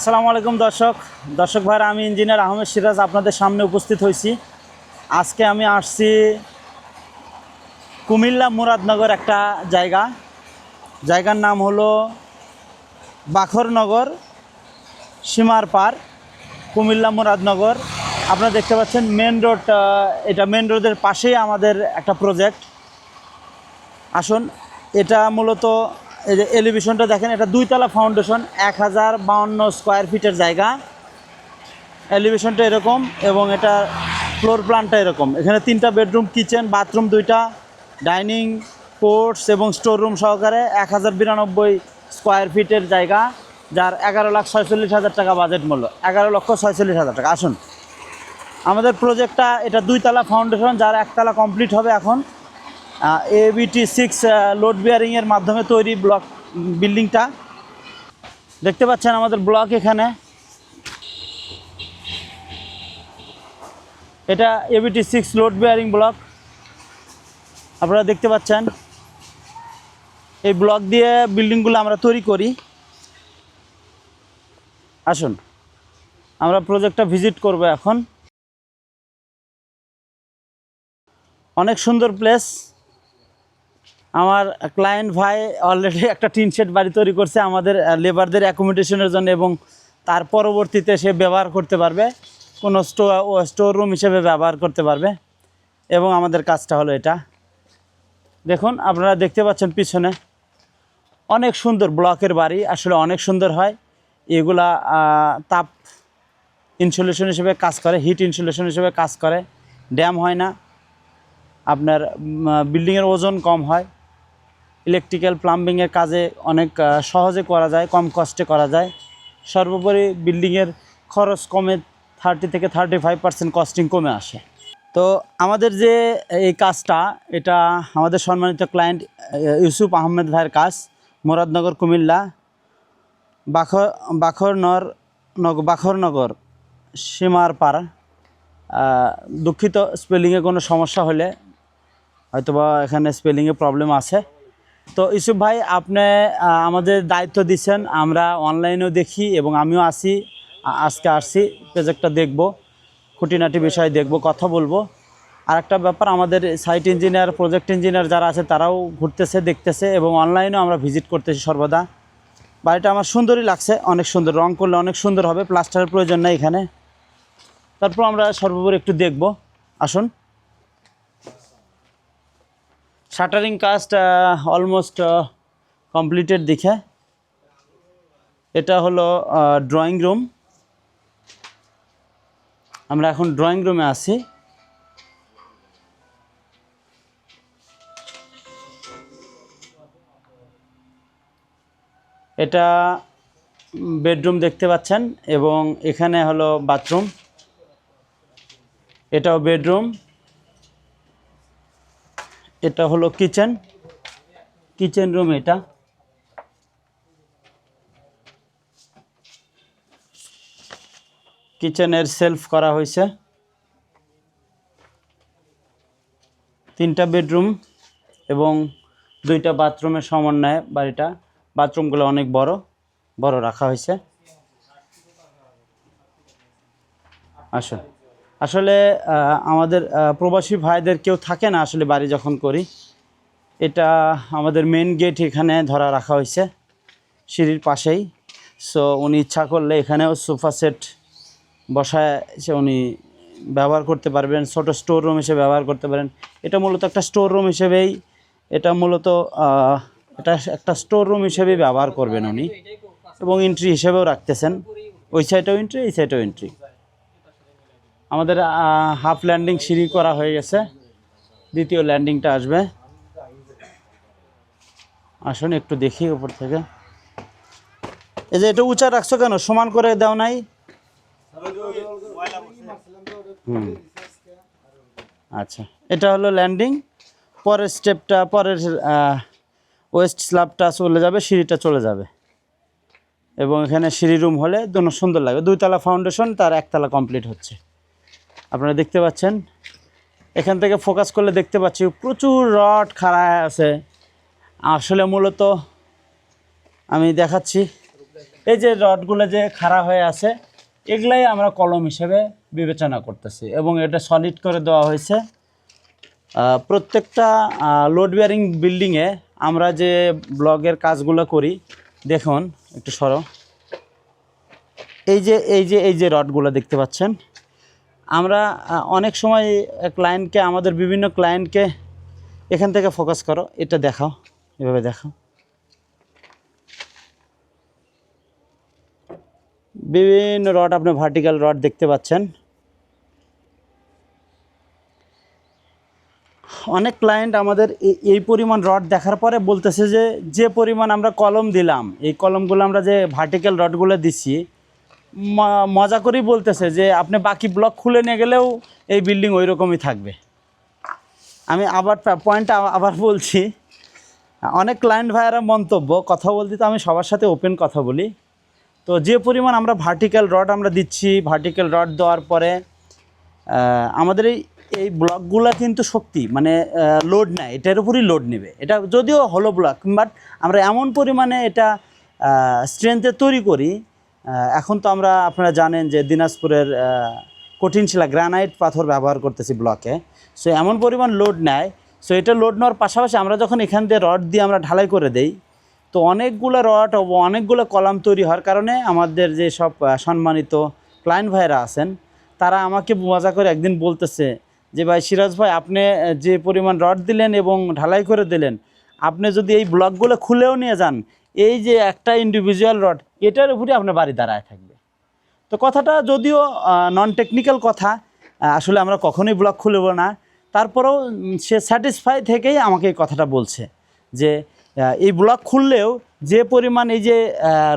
আসসালামু আলাইকুম দর্শক। দর্শক ভাইরা, আমি ইঞ্জিনিয়ার আহমেদ সিরাজ আপনাদের সামনে উপস্থিত হয়েছি আজকে আমি আসছি কুমিল্লা মুরাদনগর একটা জায়গা। জায়গার নাম হলো বাখরনগর সীমার পার, কুমিল্লা মুরাদনগর। আপনারা দেখতে পাচ্ছেন মেন রোড এটা মেন রোডের পাশেই আমাদের একটা প্রজেক্ট আসুন, এটা মূলত এই যে এলিভেশনটা দেখেন, এটা দুইতলা ফাউন্ডেশন এক হাজার বাউন্ন স্কোয়ার ফিটের জায়গা। এলিভেশনটা এরকম এবং এটা ফ্লোর প্ল্যানটা এরকম। এখানে তিনটা বেডরুম কিচেন বাথরুম দুইটা ডাইনিং পোর্টস এবং স্টোর রুম সহকারে এক হাজার বিরানব্বই স্কোয়ার ফিটের জায়গা, যার এগারো লাখ ছয়চল্লিশ হাজার টাকা বাজেট মূল্য। এগারো লক্ষ ছয়চল্লিশ হাজার টাকা। আসুন। আমাদের প্রজেক্টটা এটা দুইতলা ফাউন্ডেশন যার একতলা কমপ্লিট হবে এখন। এবিটি সিক্স লোড বিয়ারিংয়ের মাধ্যমে তৈরি ব্লক বিল্ডিংটা দেখতে পাচ্ছেন আমাদের ব্লক এখানে। এটা ABT six load bearing block আপনারা দেখতে পাচ্ছেন। এই ব্লক দিয়ে বিল্ডিংগুলো আমরা তৈরি করি। আসুন, আমরা প্রজেক্টটা ভিজিট করব এখন। অনেক সুন্দর প্লেস আমার ক্লায়েন্ট ভাই অলরেডি একটা টিন শেড বাড়ি তৈরি করছে আমাদের লেবারদের অ্যাকোমোডেশনের জন্য এবং তার পরবর্তীতে সে ব্যবহার করতে পারবে, কোনো স্টো স্টোর রুম হিসেবে ব্যবহার করতে পারবে এবং আমাদের কাজটা হলো এটা। দেখুন, আপনারা দেখতে পাচ্ছেন পিছনে অনেক সুন্দর ব্লকের বাড়ি, আসলে অনেক সুন্দর হয়। এগুলা তাপ ইনসুলেশন হিসেবে কাজ করে হিট ইনসুলেশন হিসেবে কাজ করে। ড্যাম হয় না। আপনার বিল্ডিংয়ের ওজন কম হয়। ইলেকট্রিক্যাল প্লাম্বিংয়ের কাজে অনেক সহজে করা যায়, কম কষ্টে করা যায়। সর্বোপরি বিল্ডিংয়ের খরচ কমে থার্টি থেকে থার্টি ফাইভ পার্সেন্ট কস্টিং কমে আসে। তো আমাদের যে এই কাজটা, এটা আমাদের সম্মানিত ক্লায়েন্ট ইউসুফ আহমেদ ভাইয়ের কাজ, মুরাদনগর, কুমিল্লা, বাখর বাখরনর নগ, বাখরনগর সীমার পাড়া দুঃখিত স্পেলিংয়ে কোনো সমস্যা হলে হয়তোবা এখানে স্পেলিংয়ে প্রবলেম আছে। তো ইসুফ ভাই, আপনি আমাদের দায়িত্ব দিচ্ছেন, আমরা অনলাইনেও দেখি এবং আমিও আসি আজকে আসছি প্রজেক্টটা দেখব, খুঁটিনাটি বিষয় দেখব, কথা বলব। আর একটা ব্যাপার, আমাদের সাইট ইঞ্জিনিয়ার প্রজেক্ট ইঞ্জিনিয়ার যারা আছে, তারাও ঘুরতেছে, দেখতেছে এবং অনলাইনেও আমরা ভিজিট করতেছি সর্বদা। বাড়িটা আমার সুন্দরই লাগছে, অনেক সুন্দর, রং করলে অনেক সুন্দর হবে প্লাস্টারের প্রয়োজন নেই এখানে। তারপর আমরা সর্বোপরি একটু দেখব, আসুন। শাটারিং কাজট অলমোস্ট কমপ্লিটেড দেখে। এটা হলো ড্রয়িং রুম আমরা এখন ড্রয়িং রুমে আছি। এটা বেডরুম দেখতে পাচ্ছেন এবং এখানে হলো বাথরুম এটাও বেডরুম এটা হলো কিচেন। কিচেন রুম এটা। কিচেনের সেলফ করা হয়েছে। তিনটা বেডরুম এবং দুইটা বাথরুমের সমন্বয়ে বাড়িটা। বাথরুমগুলো অনেক বড় বড় রাখা হয়েছে। আসুন। আসলে আমাদের প্রবাসী ভাইদের কেউ থাকে না আসলে বাড়ি যখন করি। এটা আমাদের মেন গেট এখানে ধরা রাখা হয়েছে, সিঁড়ির পাশেই। সো উনি ইচ্ছা করলে এখানেও সোফা সেট বসায় উনি ব্যবহার করতে পারবেন, ছোট স্টোর রুম হিসেবে ব্যবহার করতে পারেন। এটা মূলত একটা স্টোর রুম হিসেবেই, এটা মূলত এটা একটা স্টোর রুম হিসেবেই ব্যবহার করবেন উনি। এবং এন্ট্রি হিসেবেও রাখতেছেন। ওই সাইডেও এন্ট্রি এই সাইডেও এন্ট্রি আমাদের হাফ ল্যান্ডিং সিঁড়ি করা হয়ে গেছে। দ্বিতীয় ল্যান্ডিংটা আসবে। আসুন একটু দেখি উপর থেকে। এই যে এটা উঁচা রাখছো কেন? সমান করে দাও নাই। হুম। আচ্ছা। এটা হলো ল্যান্ডিং। পরের স্টেপটা, পরের ওয়েস্ট স্ল্যাবটা চলে যাবে, সিঁড়িটা চলে যাবে। এবং এখানে সিঁড়ি রুম হলে দুটো সুন্দর লাগবে দুইতলা ফাউন্ডেশন, তার একতলা কমপ্লিট হচ্ছে। আপনারা দেখতে পাচ্ছেন। এখান থেকে ফোকাস করলে দেখতে পাচ্ছি প্রচুর রড খাড়া আছে। আসলে মূলত আমি দেখাচ্ছি, এই যে রডগুলো যে খাড়া হয়ে আছে, এগুলাই আমরা কলম হিসেবে বিবেচনা করতেছি এবং এটা সলিড করে দেওয়া হয়েছে। প্রত্যেকটা লোড বিয়ারিং বিল্ডিংয়ে আমরা যে ব্লগের কাজগুলো করি, দেখুন, একটু সরো। এই যে এই যে এই যে রডগুলো দেখতে পাচ্ছেন আমরা অনেক সময় ক্লায়েন্টকে আমাদের বিভিন্ন ক্লায়েন্টকে এখান থেকে ফোকাস করো। এটা দেখাও, এভাবে দেখাও। বিভিন্ন রড আপনি ভার্টিক্যাল রড দেখতে পাচ্ছেন। অনেক ক্লায়েন্ট আমাদের এই- পরিমাণ রড দেখার পরে বলতেছে যে যে পরিমাণ আমরা কলম দিলাম, এই কলমগুলো আমরা যে ভার্টিক্যাল রডগুলো দিচ্ছি মজা করেই বলতেছে যে আপনি বাকি ব্লক খুলে নিয়ে গেলেও এই বিল্ডিং ওই রকমই থাকবে। আমি আবার পয়েন্টটা আবার বলছি, অনেক ক্লায়েন্ট ভাইয়েরা মন্তব্য, কথা বলতে তো আমি সবার সাথে ওপেন কথা বলি। তো যে পরিমাণ আমরা ভার্টিক্যাল রড আমরা দিচ্ছি ভার্টিক্যাল রড দেওয়ার পরে আমাদের এই এই ব্লকগুলো কিন্তু শক্তি মানে লোড নেয়, এটার উপরই লোড নেবে। এটা যদিও হলো ব্লক বাট আমরা এমন পরিমাণে এটা স্ট্রেংথে তৈরি করি এখন তো আমরা আপনারা জানেন যে দিনাজপুরের কঠিন শিলা গ্রানাইট পাথর ব্যবহার করতেছি ব্লকে। সো এমন পরিমাণ লোড নেয়। সো এটা লোড নেওয়ার পাশাপাশি আমরা যখন এখান দিয়ে রড দিয়ে আমরা ঢালাই করে দেই, তো অনেকগুলো রড ও অনেকগুলো কলাম তৈরি হওয়ার কারণে আমাদের যে সব সম্মানিত ক্লায়েন্ট ভাইরা আছেন, তারা আমাকে মজা করে একদিন বলতেছে যে, ভাই, সিরাজ ভাই, আপনি যে পরিমাণ রড দিলেন এবং ঢালাই করে দিলেন, আপনি যদি এই ব্লকগুলো খুলেও নিয়ে যান এই যে একটা ইন্ডিভিজুয়াল রড এটার উপরে আপনার বাড়ি দাঁড়ায় থাকবে। তো কথাটা যদিও নন টেকনিক্যাল কথা আসলে আমরা কখনোই ব্লক খুলব না। তারপরেও সে স্যাটিসফাই থেকেই আমাকে এই কথাটা বলছে যে এই ব্লক খুললেও যে পরিমাণ এই যে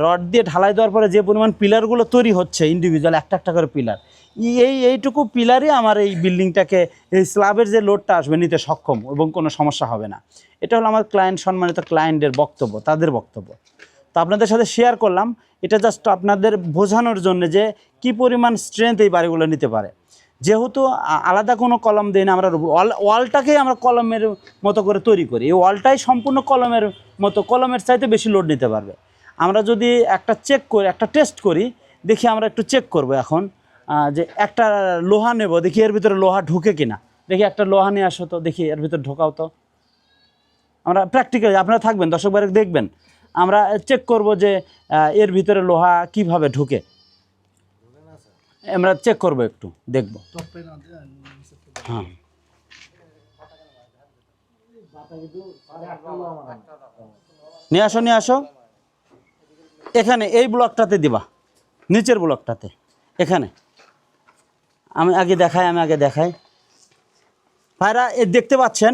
রড দিয়ে ঢালাই দেওয়ার পরে যে পরিমাণ পিলারগুলো তৈরি হচ্ছে ইন্ডিভিজুয়াল একটা একটা করে পিলার এই এইটুকু পিলারই আমার এই বিল্ডিংটাকে, এই স্ল্যাবের যে লোডটা আসবে নিতে সক্ষম এবং কোনো সমস্যা হবে না। এটা হলো আমার ক্লায়েন্ট সম্মানিত ক্লায়েন্টের বক্তব্য, তাদের বক্তব্য। তো আপনাদের সাথে শেয়ার করলাম, এটা জাস্ট আপনাদের বোঝানোর জন্য যে কি পরিমাণ স্ট্রেংথ এই বাড়িগুলো নিতে পারে। যেহেতু আলাদা কোনো কলম দিই না, আমরা ওয়াল, ওয়ালটাকেই আমরা কলমের মতো করে তৈরি করি। এই ওয়ালটাই সম্পূর্ণ কলমের মতো, কলমের চাইতে বেশি লোড নিতে পারবে। আমরা যদি একটা চেক করি, একটা টেস্ট করি, দেখি আমরা একটু চেক করব এখন। যে একটা লোহা নেব, দেখি এর ভিতরে লোহা ঢুকে কিনা। দেখি একটা লোহা নিয়ে আসো তো, দেখি এর ভিতরে ঢোকাও তো। আমরা প্র্যাকটিক্যালি আপনারা থাকবেন, দর্শক বারে দেখবেন। আমরা চেক করব যে এর ভিতরে লোহা কীভাবে ঢুকে। আমরা চেক করব একটু, দেখব। হ্যাঁ। নিয়ে আসো নিয়ে আসো। এখানে, এই ব্লকটাতে দিবা। নিচের ব্লকটাতে এখানে। আমি আগে দেখাই, আমি আগে দেখাই। ভাইরা, এ দেখতে পাচ্ছেন?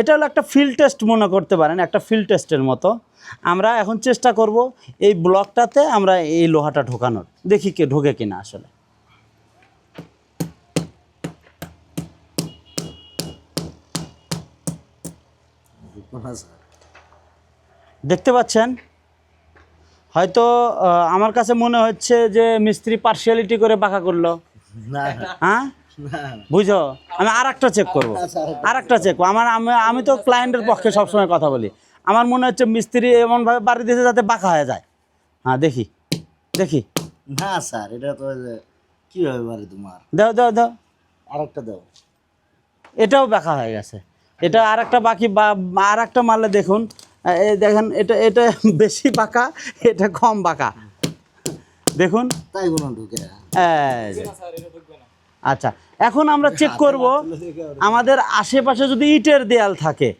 এটা হলো একটা ফিল্ড টেস্ট মনে করতে পারেন, একটা ফিল্ড টেস্টের মতো। আমরা এখন চেষ্টা করব এই ব্লকটাতে আমরা এই লোহাটা ঢোকানোর। দেখি কে ঢোকে কিনা আসলে। দেখতে পাচ্ছেন? হয়তো আমার কাছে মনে হচ্ছে যে মিস্ত্রি পার্সিয়ালিটি করে বাঁকা করল। হ্যাঁ? বুঝো আমি আর একটা চেক করব আর একটা চেক আমার আমি আমি তো ক্লায়েন্টের পক্ষে সবসময় কথা বলি। আমার মনে হচ্ছে মিস্ত্রি এমনভাবে বাড়ি দিয়েছে যাতে বাঁকা হয়ে যায়। হ্যাঁ দেখি। দেখি। না স্যার এটা তো কীভাবে পারে তোমার? দাও দাও দাও। আরেকটা দাও। এটাও বাঁকা হয়ে গেছে। এটা আর একটা বাকি বা আর একটা মারলে দেখুন। দেখেন এটা এটা বেশি বাঁকা এটা কম বাঁকা দেখুন। আচ্ছা এখন আমরা চেক করব আমাদের আশেপাশে যদি ইটের দেয়াল থাকে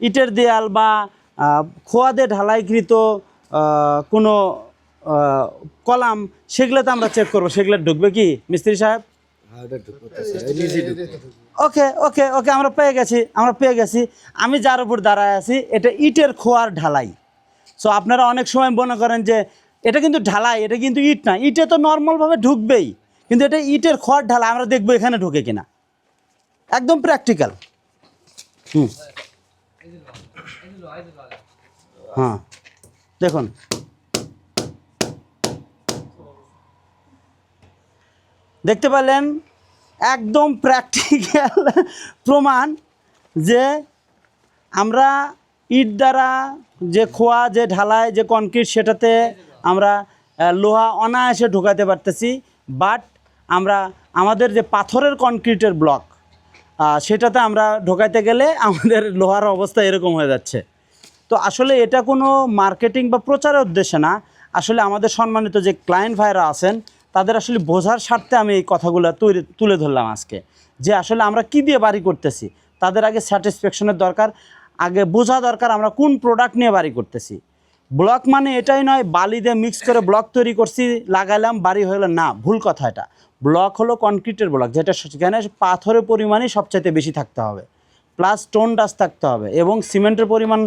ইটের দেয়াল বা খোয়াদে ঢালাইকৃত কোনো কলাম সেগুলোতে আমরা চেক করব সেগুলো ঢুকবে কি মিস্ত্রি সাহেব? ওকে ওকে ওকে আমরা পেয়ে গেছি আমরা পেয়ে গেছি। আমি যার উপর দাঁড়ায় আছি এটা ইটের খোয়ার ঢালাই। সো আপনারা অনেক সময় মনে করেন যে এটা কিন্তু ঢালাই এটা কিন্তু ইট না। ইটে তো নর্মালভাবে ঢুকবেই কিন্তু এটা ইটের খোয়ার ঢালাই আমরা দেখব এখানে ঢুকে কিনা। একদম প্র্যাকটিক্যাল হুম। হ্যাঁ। দেখুন। দেখতে পেলেন একদম প্র্যাকটিক্যাল প্রমাণ যে আমরা ইট দ্বারা যে খোয়া, যে ঢালাই, যে কনক্রিট সেটাতে আমরা লোহা অনায়াসে ঢোকাতে পারতেছি। বাট আমরা, আমাদের যে পাথরের কনক্রিটের ব্লক সেটাতে আমরা ঢোকাইতে গেলে আমাদের লোহার অবস্থা এরকম হয়ে যাচ্ছে। তো আসলে এটা কোনো মার্কেটিং বা প্রচারের উদ্দেশ্যে না। আসলে আমাদের সম্মানিত যে ক্লায়েন্ট ভাইরা আছেন তাদের আসলে বোঝার স্বার্থে আমি এই কথাগুলো তৈরি, তুলে ধরলাম আজকে। যে আসলে আমরা কি দিয়ে বাড়ি করতেছি? তাদের আগে স্যাটিসফ্যাকশনের দরকার, আগে বোঝা দরকার আমরা কোন প্রোডাক্ট নিয়ে বাড়ি করতেছি। ব্লক মানে এটাই নয়, বালি দিয়ে মিক্স করে ব্লক তৈরি করছি, লাগাইলাম, বাড়ি হয়ে না, ভুল কথা এটা। ব্লক হলো কনক্রিটের ব্লক যেটা সেখানে পাথরের পরিমাণই সবচাইতে বেশি থাকতে হবে। প্লাস স্টোন ডাস থাকতে হবে এবং সিমেন্টের পরিমাণ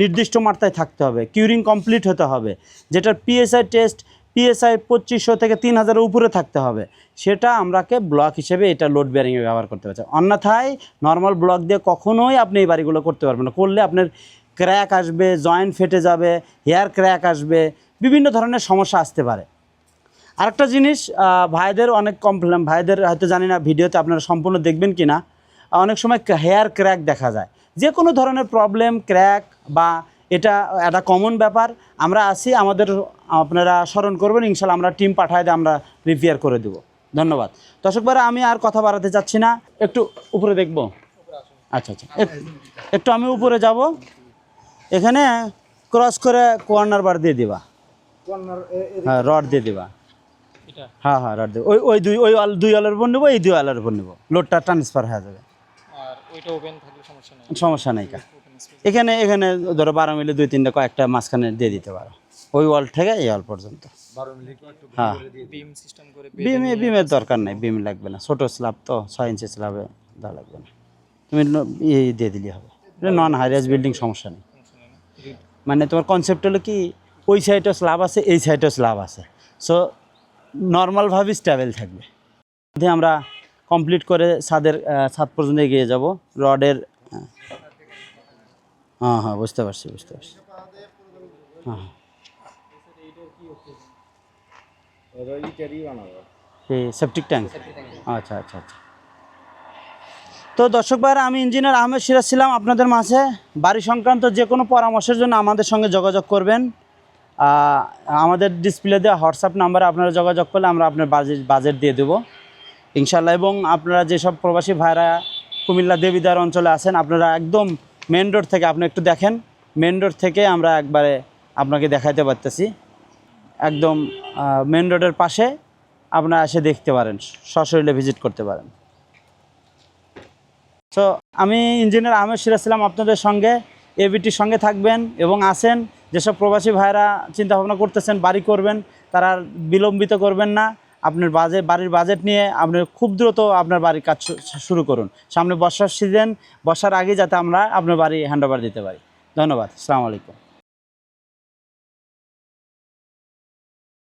নির্দিষ্ট মাত্রায় থাকতে হবে। কিউরিং কমপ্লিট হতে হবে। যেটার পিএসআই টেস্ট পিএসআই পঁচিশশো থেকে তিন হাজারের উপরে থাকতে হবে। সেটা আমরাকে ব্লক হিসেবে এটা লোড বেয়ারিংয়ে ব্যবহার করতে পারছি অন্যথায় নর্মাল ব্লক দিয়ে কখনোই আপনি এই বাড়িগুলো করতে পারবেন না। করলে আপনার ক্র্যাক আসবে জয়েন্ট ফেটে যাবে হেয়ার ক্র্যাক আসবে, বিভিন্ন ধরনের সমস্যা আসতে পারে। আরেকটা জিনিস ভাইদের অনেক কমপ্লেন ভাইদের হয়তো জানি না, ভিডিওতে আপনারা সম্পূর্ণ দেখবেন কি না অনেক সময় হেয়ার ক্র্যাক দেখা যায়। যে কোনো ধরনের প্রবলেম ক্র্যাক বা এটা একটা কমন ব্যাপার। আমরা আসি আমাদের আপনারা স্মরণ করবেন ইনশাল্লাহ আমরা টিম পাঠায় দিয়ে আমরা রিপেয়ার করে দেবো। ধন্যবাদ। দর্শকবারে আমি আর কথা বাড়াতে চাচ্ছি না। একটু উপরে দেখব? আচ্ছা আচ্ছা। একটু আমি উপরে যাব। এখানে ক্রস করে কর্নার বার দিয়ে দিবা। হ্যাঁ রড দিয়ে দিবা। হ্যাঁ হ্যাঁ রড দেবো ওই ওই দুই ওই আল- দুই আলোর উপর নেব এই দুই আলোর উপর নেব। লোডটা ট্রান্সফার হয়ে যাবে। সমস্যা নেই কা। এখানে এখানে ধরো বারো মিলে দুই তিনটা কয়েকটা মাঝখানে দিয়ে দিতে পারো। ওই ওয়াল থেকে এই ওয়াল পর্যন্ত। হ্যাঁ। বিম বিমে বিমের দরকার নেই বিম লাগবে না। ছোটো স্ল্যাব তো ছয় ইঞ্চি স্ল্যাবে দেওয়া লাগবে না। তুমি ইয়ে দিয়ে দিলে হবে। নন হাইরাইজ বিল্ডিং সমস্যা নেই। মানে তোমার কনসেপ্ট হলো কি ওই সাইডেও স্ল্যাব আছে এই সাইডেও স্ল্যাব আছে। সো নর্মালভাবেই স্টেবেল থাকবে। মধ্যে আমরা কমপ্লিট করে ছাদের ছাদ পর্যন্ত এগিয়ে যাব রডের হ্যাঁ হ্যাঁ বুঝতে পারছি বুঝতে পারছি। হ্যাঁ সেপটিক ট্যাঙ্ক আচ্ছা আচ্ছা আচ্ছা। তো দর্শক আমি ইঞ্জিনিয়ার আহমেদ সিরাজ ছিলাম আপনাদের মাঝে। বাড়ি সংক্রান্ত যে কোনো পরামর্শের জন্য আমাদের সঙ্গে যোগাযোগ করবেন। আমাদের ডিসপ্লে দেওয়া হোয়াটসঅ্যাপ নাম্বারে আপনারা যোগাযোগ করলে আমরা আপনার বাজেট বাজেট দিয়ে দেবো। ইনশাল্লাহ এবং আপনারা যেসব প্রবাসী ভাইরা কুমিল্লা দেবিদার অঞ্চলে আছেন, আপনারা একদম মেন রোড থেকে আপনি একটু দেখেন। মেন রোড থেকে আমরা একবারে আপনাকে দেখাইতে পারতেছি। একদম মেন রোডের পাশে আপনারা এসে দেখতে পারেন, সশরীরে ভিজিট করতে পারেন। তো আমি ইঞ্জিনিয়ার আহমেদ সিরাজছিলাম আপনাদের সঙ্গে এবিটির সঙ্গে থাকবেন এবং আসেন যেসব প্রবাসী ভাইরা চিন্তা ভাবনা করতেছেন, বাড়ি করবেন, তারা বিলম্বিত করবেন না। আপনার বাজেট বাড়ির বাজেট নিয়ে আপনি খুব দ্রুত আপনার বাড়ির কাজ শুরু করুন। সামনে বর্ষার সিজন বর্ষার আগে যাতে আমরা আপনার বাড়ি হ্যান্ড দিতে পারি। ধন্যবাদ। আসসালামু আলাইকুম।